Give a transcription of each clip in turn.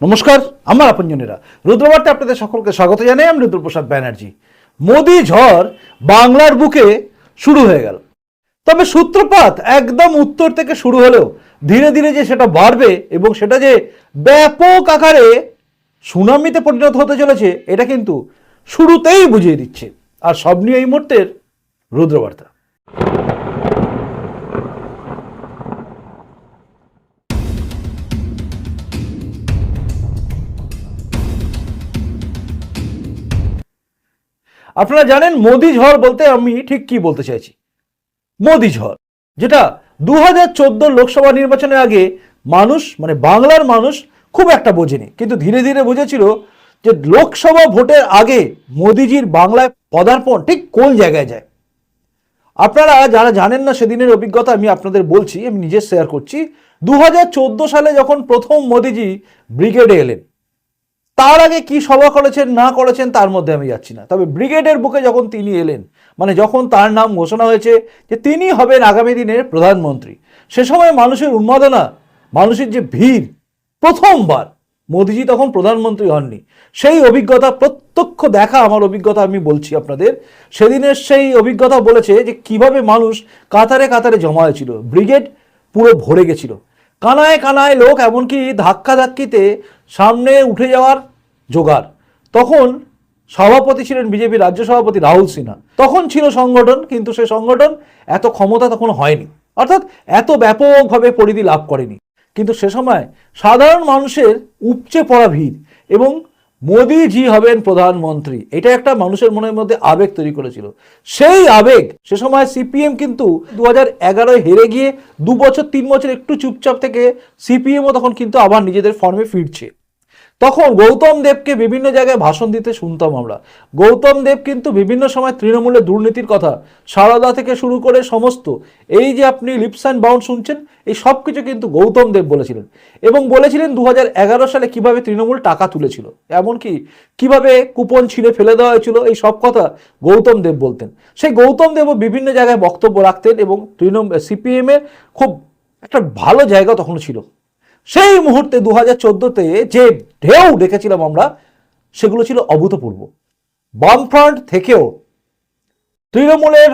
নমস্কার, আমার আপনজনেরা। রুদ্রবার্তে আপনাদের সকলকে স্বাগত জানাই, আমি রুদ্রপ্রসাদ ব্যানার্জি। মোদি ঝড় বাংলার বুকে শুরু হয়ে গেল। তবে সূত্রপাত একদম উত্তর থেকে শুরু হলেও ধীরে ধীরে যে সেটা বাড়বে এবং সেটা যে ব্যাপক আকারে সুনামিতে পরিণত হতে চলেছে, এটা কিন্তু শুরুতেই বুঝিয়ে দিচ্ছে। আর সব নিয়ে এই মুহূর্তের রুদ্রবার্তা। আপনারা জানেন মোদি ঝড় বলতে আমি ঠিক কি বলতে চাইছি? মোদি ঝড়, যেটা দু হাজার চোদ্দ লোকসভা নির্বাচনের আগে মানুষ মানে বাংলার মানুষ খুব একটা বোঝেনি। কিন্তু ধীরে ধীরে বুঝেছিল যে লোকসভা ভোটের আগে মোদিজির বাংলায় পদার্পণ ঠিক কোন জায়গায় যায়। আপনারা যারা জানেন না সেদিনের অভিজ্ঞতা আমি আপনাদের বলছি, আমি নিজে শেয়ার করছি। দু হাজার চোদ্দ সালে যখন প্রথম মোদিজি ব্রিগেডে এলেন তার আগে কি সভা করেছেন, না করেছেন, তার মধ্যে আমি যাচ্ছি না। তবে ব্রিগেডের বুকে যখন তিনি এলেন মানে যখন তার নাম ঘোষণা হয়েছে যে তিনি হবেন আগামী দিনের প্রধানমন্ত্রী, সে সময় মানুষের উন্মাদনা, মানুষের যে ভিড়, প্রথমবার মোদিজি তখন প্রধানমন্ত্রী হননি। সেই অভিজ্ঞতা, প্রত্যক্ষ দেখা আমার অভিজ্ঞতা আমি বলছি আপনাদের। সেদিনের সেই অভিজ্ঞতা বলেছে যে কীভাবে মানুষ কাতারে কাতারে জমা হয়েছিল। ব্রিগেড পুরো ভরে গেছিল। কানায় কানায় লোক, এমনকি ধাক্কা ধাক্কিতে সামনে উঠে যাওয়ার জোগাড়। তখন সভাপতি ছিলেন বিজেপি রাজ্য সভাপতি রাহুল সিনহা। তখন ছিল সংগঠন, কিন্তু সেই সংগঠন এত ক্ষমতা তখন হয়নি। অর্থাৎ এত ব্যাপকভাবে পরিধি লাভ করেনি। কিন্তু সে সময় সাধারণ মানুষের উপচে পড়া ভিড় এবং মোদিজি হবেন প্রধানমন্ত্রী। এটা একটা মানুষের মনের মধ্যে আবেগ তৈরি করেছিল। সেই আবেগ সে সময় সিপিএম কিন্তু দু হাজার হেরে গিয়ে দু বছর, তিন বছর একটু চুপচাপ থেকে সিপিএমও তখন কিন্তু আবার নিজেদের ফর্মে ফিরছে। তখন গৌতম দেবকে বিভিন্ন জায়গায় ভাষণ দিতে শুনতাম আমরা। গৌতম দেব কিন্তু বিভিন্ন সময় তৃণমূলের দুর্নীতির কথা সারদা থেকে শুরু করে সমস্ত, এই যে আপনি লিপস অ্যান্ড বাউন্ড শুনছেন, এই সব কিছু কিন্তু গৌতম দেব বলেছিলেন। এবং বলেছিলেন দু হাজার এগারো সালে কীভাবে তৃণমূল টাকা তুলেছিল, এমনকি কীভাবে কুপন ছিঁড়ে ফেলে দেওয়া হয়েছিল, এই সব কথা গৌতম দেব বলতেন। সেই গৌতম দেবও বিভিন্ন জায়গায় বক্তব্য রাখতেন এবং তৃণমূল সিপিএমের খুব একটা ভালো জায়গা তখন ছিল। সেই মুহূর্তে দু হাজার চোদ্দোতে যে ঢেউ দেখেছিলাম আমরা, সেগুলো ছিল অভূতপূর্ব। বামফ্রন্ট থেকেও তৃণমূলের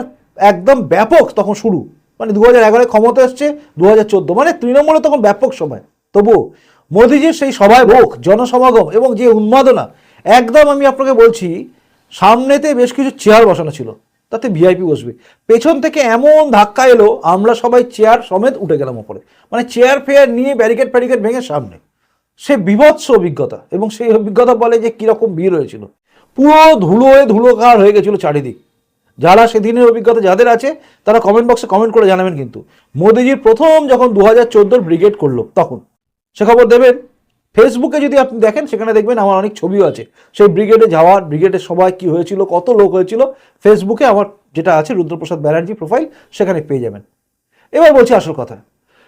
একদম ব্যাপক তখন শুরু মানে দু হাজার এগারোয় ক্ষমতা এসছে দু হাজার চোদ্দ মানে তৃণমূলে তখন ব্যাপক সময়। তবু মোদিজির সেই সভায় ভোগ জনসমাগম এবং যে উন্মাদনা, একদম আমি আপনাকে বলছি, সামনেতে বেশ কিছু চেয়ার বসানো ছিল। তাতে ভিআইপি বসবে। পেছন থেকে এমন ধাক্কা এলো, আমরা সবাই চেয়ার সমেত উঠে গেলাম ওপরে। মানে চেয়ার ফেয়ার নিয়ে ব্যারিকেড ফ্যারিকেড ভেঙে সামনে। সে বিভৎস অভিজ্ঞতা এবং সেই অভিজ্ঞতা বলে যে কীরকম ভিড় হয়েছিল। পুরো ধুলোয় ধুলোকার হয়ে গেছিল চারিদিক। যারা সেদিনের অভিজ্ঞতা যাদের আছে, তারা কমেন্ট বক্সে কমেন্ট করে জানাবেন কিন্তু। মোদিজির প্রথম যখন দু হাজার ব্রিগেড করল, তখন। সে খবর দেবেন? ফেসবুকে যদি আপনি দেখেন, সেখানে দেখবেন আমার অনেক ছবিও আছে। সেই ব্রিগেডে যাওয়ার ব্রিগেডের সবাই কি হয়েছিল, কত লোক হয়েছিল, ফেসবুকে আমার যেটা আছে, রুদ্রপ্রসাদ ব্যানার্জি প্রোফাইল সেখানে পেয়ে যাবেন। এবার বলছি আসল কথা।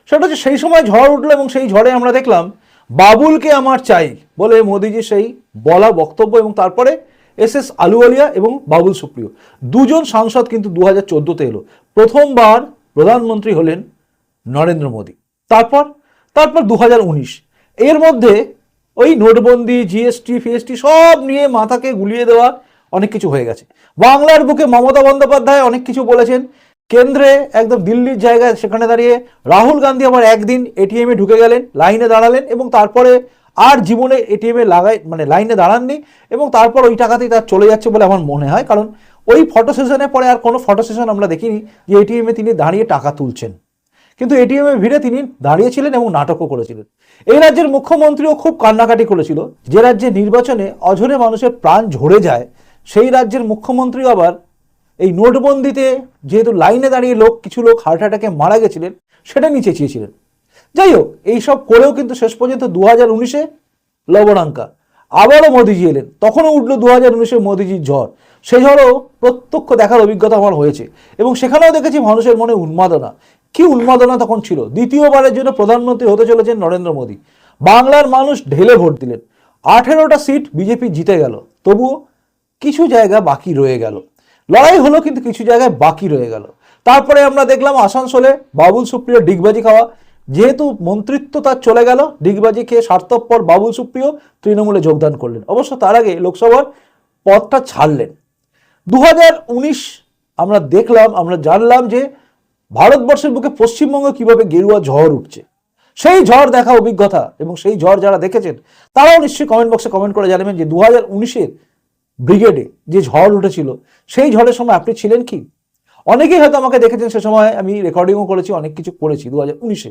সেটা হচ্ছে সেই সময় ঝড় উঠল এবং সেই ঝড়ে আমরা দেখলাম, বাবুলকে আমার চাই বলে মোদিজি সেই বলা বক্তব্য এবং তারপরে এস এস আলুওয়ালিয়া এবং বাবুল সুপ্রিয়। দুজন সাংসদ কিন্তু দু হাজার চোদ্দোতে এলো। প্রথমবার প্রধানমন্ত্রী হলেন নরেন্দ্র মোদী। তারপর তারপর দু হাজার উনিশ। এর মধ্যে ওই নোটবন্দি জিএসটি ফিএসটি সব নিয়ে মাথাকে গুলিয়ে দেওয়া অনেক কিছু হয়ে গেছে। বাংলার বুকে মমতা বন্দ্যোপাধ্যায় অনেক কিছু বলেছেন। কেন্দ্রে একদম দিল্লির জায়গায় সেখানে দাঁড়িয়ে রাহুল গান্ধী আবার একদিন এটিএমে ঢুকে গেলেন, লাইনে দাঁড়ালেন এবং তারপরে আর জীবনে এটিএমে লাগাই মানে লাইনে দাঁড়াননি এবং তারপর ওই টাকাতেই তার চলে যাচ্ছে বলে আমার মনে হয়। কারণ ওই ফটো সেশনের পরে আর কোনো ফটো সেশন আমরা দেখিনি যে এটিএমে তিনি দাঁড়িয়ে টাকা তুলছেন। কিন্তু এটিএমে ভিড়ে তিনি দাঁড়িয়েছিলেন এবং নাটকও করেছিলেন। এই রাজ্যের মুখ্যমন্ত্রীও খুব কান্নাকাটি করেছিল। যে রাজ্যে নির্বাচনে অঝরে মানুষের প্রাণ ঝরে যায়, সেই রাজ্যের মুখ্যমন্ত্রী আবার এই নোটবন্দিতে যেহেতু লাইনে দাঁড়িয়ে লোক, কিছু লোক হার্ট অ্যাটাকে মারা গেছিলেন, সেটা নিয়ে চেঁচিয়েছিলেন। যাই হোক, এইসব করেও কিন্তু শেষ পর্যন্ত দু হাজার উনিশে লবণাঙ্কা। আবারও মোদিজি এলেন। তখনও উঠল দু হাজার উনিশে মোদিজির ঝড়। সেই ঝড়ও প্রত্যক্ষ দেখার অভিজ্ঞতা আমার হয়েছে। এবং সেখানেও দেখেছি মানুষের মনে উন্মাদনা। কি উন্মাদনা তখন ছিল? দ্বিতীয়বারের জন্য প্রধানমন্ত্রী হতে চলেছেন নরেন্দ্র মোদী। বাংলার মানুষ ঢেলে ভোট দিলেন। আঠেরোটা সিট বিজেপি জিতে গেল। তবুও কিছু জায়গা বাকি রয়ে গেল। লড়াই হলো কিন্তু কিছু জায়গায় বাকি রয়ে গেল। তারপরে আমরা দেখলাম আসানসোলে বাবুল সুপ্রিয় ডিগবাজি খাওয়া। যেহেতু মন্ত্রিত্ব তার চলে গেল ডিগবাজি খেয়ে স্বার্থপর বাবুল সুপ্রিয় তৃণমূলে যোগদান করলেন। অবশ্য তার আগে লোকসভার পদটা ছাড়লেন। দু হাজার উনিশ আমরা দেখলাম, আমরা জানলাম যে ভারতবর্ষের বুকে পশ্চিমবঙ্গ কীভাবে গেরুয়া ঝড় উঠছে? সেই ঝড় দেখা অভিজ্ঞতা এবং সেই ঝড় যারা দেখেছেন, তারাও নিশ্চয়ই কমেন্ট বক্সে কমেন্ট করে জানাবেন যে দু হাজার উনিশের ব্রিগেডে যে ঝড় উঠেছিল, সেই ঝড়ের সময় আপনি ছিলেন কি? অনেকেই হয়তো আমাকে দেখেছেন সে সময়, আমি রেকর্ডিংও করেছি, অনেক কিছু করেছি দু হাজার উনিশে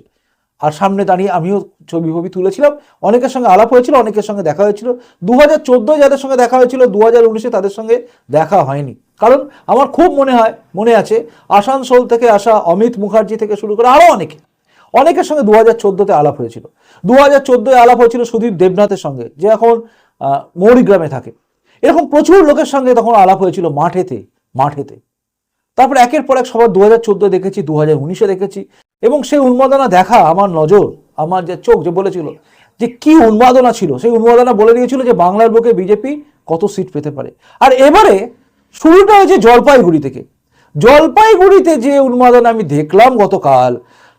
আর সামনে দাঁড়িয়ে আমিও ছবি ফবি তুলেছিলাম, অনেকের সঙ্গে আলাপ হয়েছিল, অনেকের সঙ্গে দেখা হয়েছিল। দু হাজার চোদ্দোয় যাদের সঙ্গে দেখা হয়েছিল দু হাজার উনিশে তাদের সঙ্গে দেখা হয়নি। কারণ আমার খুব মনে হয়, মনে আছে, আসানসোল থেকে আসা অমিত মুখার্জি থেকে শুরু করে আরও অনেকে। অনেকের সঙ্গে দু হাজার চোদ্দোতে আলাপ হয়েছিল। দু হাজার চোদ্দোয় আলাপ হয়েছিল সুদীপ দেবনাথের সঙ্গে, যে এখন মৌরিগ্রামে থাকে। এরকম প্রচুর লোকের সঙ্গে তখন আলাপ হয়েছিল মাঠেতে মাঠেতে। তারপর একের পর এক সবার দু হাজার চোদ্দোয় দেখেছি দু হাজার উনিশে দেখেছি। এবং সেই উন্মাদনা দেখা আমার নজর, আমার যে চোখ যে বলেছিল, যে কি উন্মাদনা ছিল। সেই উন্মাদনা বলে দিয়েছিল যে বাংলার বুকে বিজেপি কত সিট পেতে পারে। আর এবারে শুরুটা হয়েছে জলপাইগুড়ি থেকে জলপাইগুড়িতে যে উন্মাদনা আমি দেখলাম গতকাল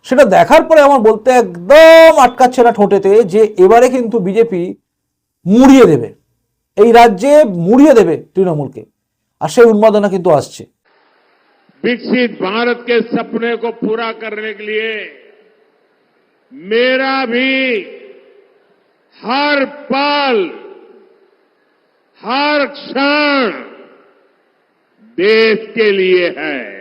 সেটা দেখার পরে আমার বলতে একদম আটকাচ্ছে না ঠোঁটেতে যে এবারে কিন্তু বিজেপি মুড়িয়ে দেবে এই রাজ্যে মুড়িয়ে দেবে তৃণমূলকে আর সেই উন্মাদনা কিন্তু আসছে विकसित भारत के सपने को पूरा करने के लिए मेरा भी हर पल हर क्षण देश के लिए है।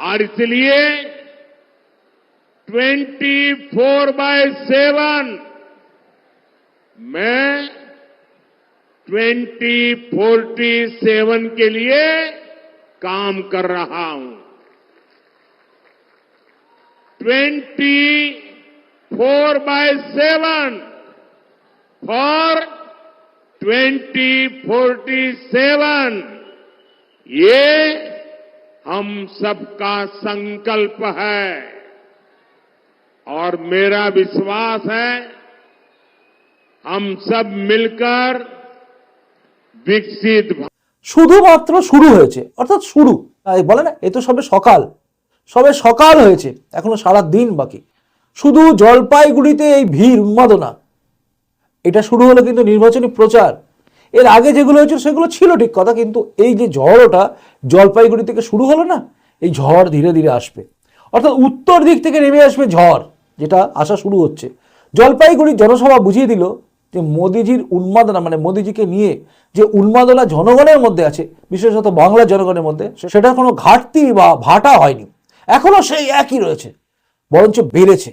और इसलिए 24 फोर बाय सेवन मैं 2047 के लिए काम कर रहा हूँ। 24 बाय सेवन फॉर 2047 ये हम सबका संकल्प है और मेरा विश्वास है हम सब मिलकर विकसित শুধুমাত্র শুরু হয়েছে অর্থাৎ শুরু এই বলে না এ তো সবে সকাল সবে সকাল হয়েছে এখনো সারা দিন বাকি শুধু জলপাইগুড়িতে এই ভিড় উন্মাদনা এটা শুরু হলো কিন্তু নির্বাচনী প্রচার। এর আগে যেগুলো হয়েছিল সেগুলো ছিল ঠিক কথা, কিন্তু এই যে ঝড়টা জলপাইগুড়ি থেকে শুরু হলো না, এই ঝড় ধীরে ধীরে আসবে। অর্থাৎ উত্তর দিক থেকে নেমে আসবে ঝড়, যেটা আসা শুরু হচ্ছে। জলপাইগুড়ির জনসভা বুঝিয়ে দিল যে মোদিজির উন্মাদনা মানে মোদিজিকে নিয়ে যে উন্মাদনা জনগণের মধ্যে আছে, বিশেষত বাংলার জনগণের মধ্যে সেটা কোনো ঘাটতি বা ভাটা হয়নি। এখনও সেই একই রয়েছে, বরঞ্চ বেড়েছে।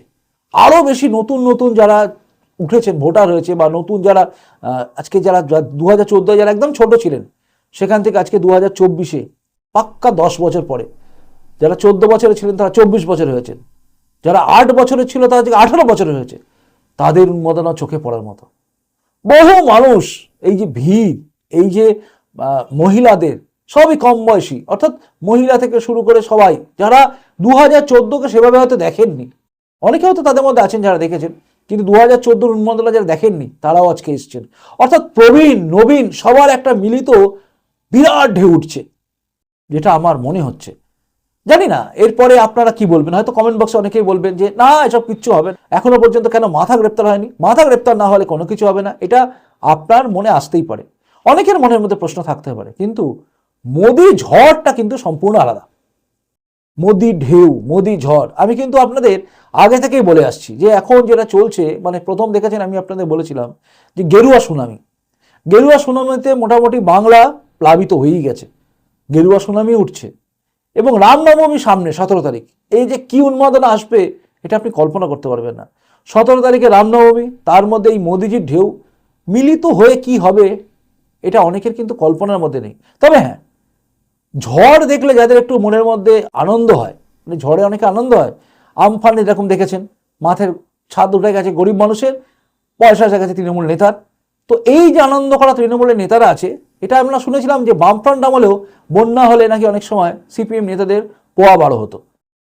আরও বেশি নতুন নতুন যারা উঠেছেন ভোটার হয়েছে বা নতুন যারা আজকে যারা দু হাজার যারা একদম ছোট ছিলেন, সেখান থেকে আজকে দু হাজার চব্বিশে, পাক্কা দশ বছর পরে, যারা চোদ্দ বছরে ছিলেন তারা চব্বিশ বছরে হয়েছেন, যারা আট বছরের ছিল তারা আজকে আঠারো বছরের হয়েছে, তাদের উন্মাদনা চোখে পড়ার মতো। বহু মানুষ, এই যে ভিড়, এই যে মহিলাদের, সবই কম বয়সী, অর্থাৎ মহিলা থেকে শুরু করে সবাই, যারা দু হাজার চোদ্দোকে সেভাবে হয়তো দেখেননি, অনেকে হয়তো তাদের মধ্যে আছেন যারা দেখেছেন কিন্তু দু হাজার চোদ্দোর উন্মাদনা যারা দেখেননি, তারাও আজকে এসছেন। অর্থাৎ প্রবীণ, নবীন, সবার একটা মিলিত বিরাট ঢেউ উঠছে, যেটা আমার মনে হচ্ছে। জানি না, এরপরে আপনারা কি বলবেন? হয়তো কমেন্ট বক্সে অনেকেই বলবেন যে, না, এসব কিচ্ছু হবে না। এখনও পর্যন্ত কেন মাথা গ্রেপ্তার হয়নি? মাথা গ্রেপ্তার না হলে কোনো কিছু হবে না, এটা আপনার মনে আসতেই পারে। অনেকের মনের মধ্যে প্রশ্ন থাকতে পারে, কিন্তু মোদি ঝড়টা কিন্তু সম্পূর্ণ আলাদা। মোদি ঢেউ, মোদি ঝড়। আমি কিন্তু আপনাদের আগে থেকেই বলে আসছি যে এখন যেটা চলছে মানে প্রথম দেখেছেন আমি আপনাদের বলেছিলাম যে গেরুয়া সুনামি। গেরুয়া সুনামিতে মোটামুটি বাংলা প্লাবিত হয়েই গেছে। গেরুয়া সুনামি উঠছে। এবং রামনবমী সামনে, সতেরো তারিখ। এই যে কি উন্মাদনা আসবে, এটা আপনি কল্পনা করতে পারবেন না। সতেরো তারিখে রামনবমী তার মধ্যে এই মোদিজির ঢেউ, মিলিত হয়ে কি হবে, এটা অনেকের কিন্তু কল্পনার মধ্যে নেই। তবে হ্যাঁ ঝড় দেখলে যাদের একটু মনের মধ্যে আনন্দ হয় মানে ঝড়ে অনেকে আনন্দ হয় আমফান এরকম দেখেছেন। মাথার ছাদ উঠে গেছে, গরিব মানুষের, পয়সা এসে গেছে তৃণমূল নেতার। তো এই যে আনন্দ করা তৃণমূলের নেতারা আছে, এটা আমরা শুনেছিলাম যে বামফ্রন্ট আমলেও বন্যা হলে নাকি অনেক সময় সিপিএম নেতাদের পোয়া বাড়ো হতো।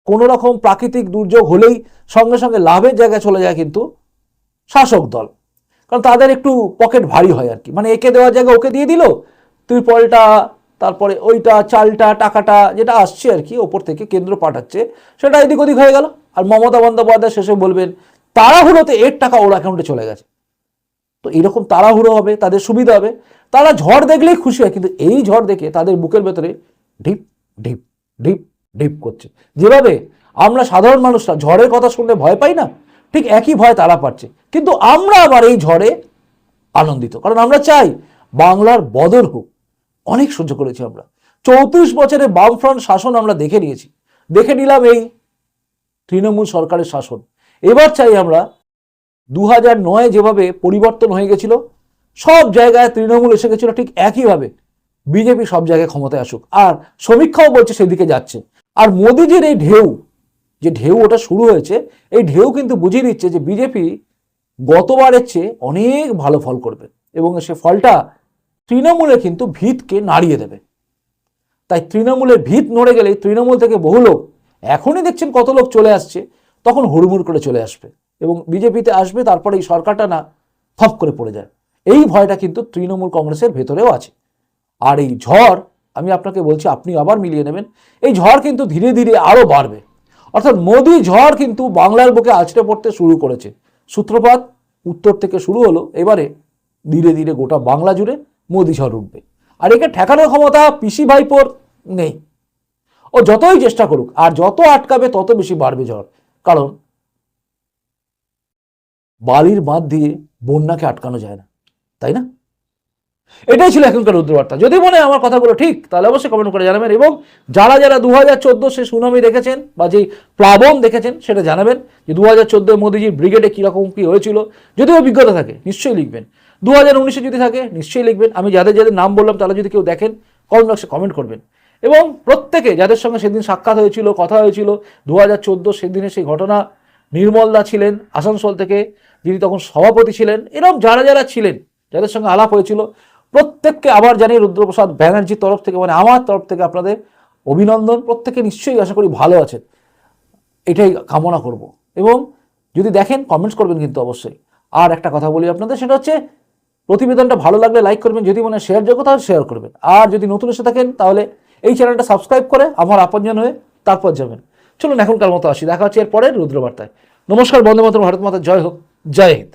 কোনো রকম প্রাকৃতিক দুর্যোগ হলেই সঙ্গে সঙ্গে লাভের জায়গায় চলে যায় কিন্তু শাসক দল। কারণ তাদের একটু পকেট ভারী হয় আর কি। মানে একে দেওয়ার জায়গায় ওকে দিয়ে দিল তুই পলটা তারপরে ওইটা, চালটা, টাকাটা যেটা আসছে আর কি, ওপর থেকে কেন্দ্র পাঠাচ্ছে, সেটা এদিক ওদিক হয়ে গেল। আর মমতা বন্দ্যোপাধ্যায় শেষে বলবেন, তাড়াহুড়োতে এর টাকা ওর অ্যাকাউন্টে চলে গেছে। তো এরকম তাড়াহুড়ো হবে, তাদের সুবিধা হবে। তারা ঝড় দেখলেই খুশি হয়, কিন্তু এই ঝড় দেখে তাদের বুকের ভেতরে ঢিপ ঢিপ ঢিপ ঢিপ করছে। যেভাবে আমরা সাধারণ মানুষরা ঝড়ের কথা শুনলে ভয় পাই না, ঠিক একই ভয় তারা পাচ্ছে। কিন্তু আমরা আবার এই ঝড়ে আনন্দিত, কারণ আমরা চাই বাংলার বদল হোক। অনেক সহ্য করেছি আমরা। চৌত্রিশ বছরে বামফ্রন্ট শাসন আমরা দেখে নিয়েছি। দেখে নিলাম এই তৃণমূল সরকারের শাসন। এবার চাই আমরা দু হাজার নয় যেভাবে পরিবর্তন হয়ে গেছিল, সব জায়গায় তৃণমূল এসে গেছিল ঠিক একইভাবে। বিজেপি সব জায়গায় ক্ষমতায় আসুক। আর সমীক্ষাও বলছে সেদিকে যাচ্ছে। আর মোদিজির এই ঢেউ, যে ঢেউ ওটা শুরু হয়েছে, এই ঢেউ কিন্তু বুঝিয়ে দিচ্ছে যে বিজেপি গতবারের চেয়ে অনেক ভালো ফল করবে এবং সে ফলটা তৃণমূলে কিন্তু ভিতকে নাড়িয়ে দেবে। তাই তৃণমূলের ভিত নড়ে গেলে তৃণমূল থেকে বহু লোক এখনই দেখছেন কত লোক চলে আসছে, তখন হুড়মুড় করে চলে আসবে এবং বিজেপিতে আসবে, তারপরে এই সরকারটা না থপ করে পড়ে যায়। এই ভয়টা কিন্তু তৃণমূল কংগ্রেসের ভেতরেও আছে। আর এই ঝড়, আমি আপনাকে বলছি, আপনি আবার মিলিয়ে নেবেন, এই ঝড় কিন্তু ধীরে ধীরে আরও বাড়বে। অর্থাৎ মোদি ঝড় কিন্তু বাংলার বুকে আছড়ে পড়তে শুরু করেছে। সূত্রপাত উত্তর থেকে শুরু হলো, এবারে ধীরে ধীরে গোটা বাংলা জুড়ে মোদি ঝড় উঠবে। আর একে ঠেকানোর ক্ষমতা পিসি ভাইপোর নেই। ও যতই চেষ্টা করুক, আর যত আটকাবে তত বেশি বাড়বে ঝড় কারণ বালির বাঁধ দিয়ে বন্যাকে আটকানো যায় না, তাই না? এটাই ছিল এখনকার রুদ্রবার্তা। যদি মনে হয় আমার কথাগুলো ঠিক, তাহলে অবশ্যই কমেন্ট করে জানাবেন এবং যারা যারা দু হাজার চোদ্দ সে সুনামি দেখেছেন বা যেই প্লাবন দেখেছেন, সেটা জানাবেন যে দু হাজার চোদ্দোয় মোদিজির ব্রিগেডে কীরকম কী হয়েছিল। যদি অভিজ্ঞতা থাকে, নিশ্চয়ই লিখবেন। দু হাজার উনিশে যদি থাকে, নিশ্চয়ই লিখবেন। আমি যাদের যাদের নাম বললাম, তারা যদি কেউ দেখেন, কমেন্ট বক্সে কমেন্ট করবেন। এবং প্রত্যেকে যাদের সঙ্গে সেদিন সাক্ষাৎ হয়েছিল, কথা হয়েছিল দু হাজার চোদ্দ সেদিনে সেই ঘটনা, নির্মলদা ছিলেন, আসানসোল থেকে যিনি তখন সভাপতি ছিলেন এরকম যারা যারা ছিলেন, যাদের সঙ্গে আলাপ হয়েছিল, প্রত্যেককে আবার জানি রুদ্রপ্রসাদ ব্যানার্জির তরফ থেকে মানে আমার তরফ থেকে আপনাদের অভিনন্দন, প্রত্যেকে নিশ্চয়ই আশা করি ভালো আছেন। এটাই কামনা করব। এবং যদি দেখেন কমেন্টস করবেন কিন্তু অবশ্যই। আর একটা কথা বলি আপনাদের, সেটা হচ্ছে প্রতিবেদনটা ভালো লাগলে লাইক করবেন, যদি মনে শেয়ার যোগ্য, তাহলে শেয়ার করবেন। আর যদি নতুন এসে থাকেন, তাহলে এই চ্যানেলটা সাবস্ক্রাইব করে আমার আপনজন হয়ে তারপর যাবেন। চলুন এখনকার মতো আসি, দেখা হচ্ছে এর পরের রুদ্রবার্তায়। নমস্কার বন্ধু মাতর ভারত মাতা, জয় হোক, জয় হিন্দ।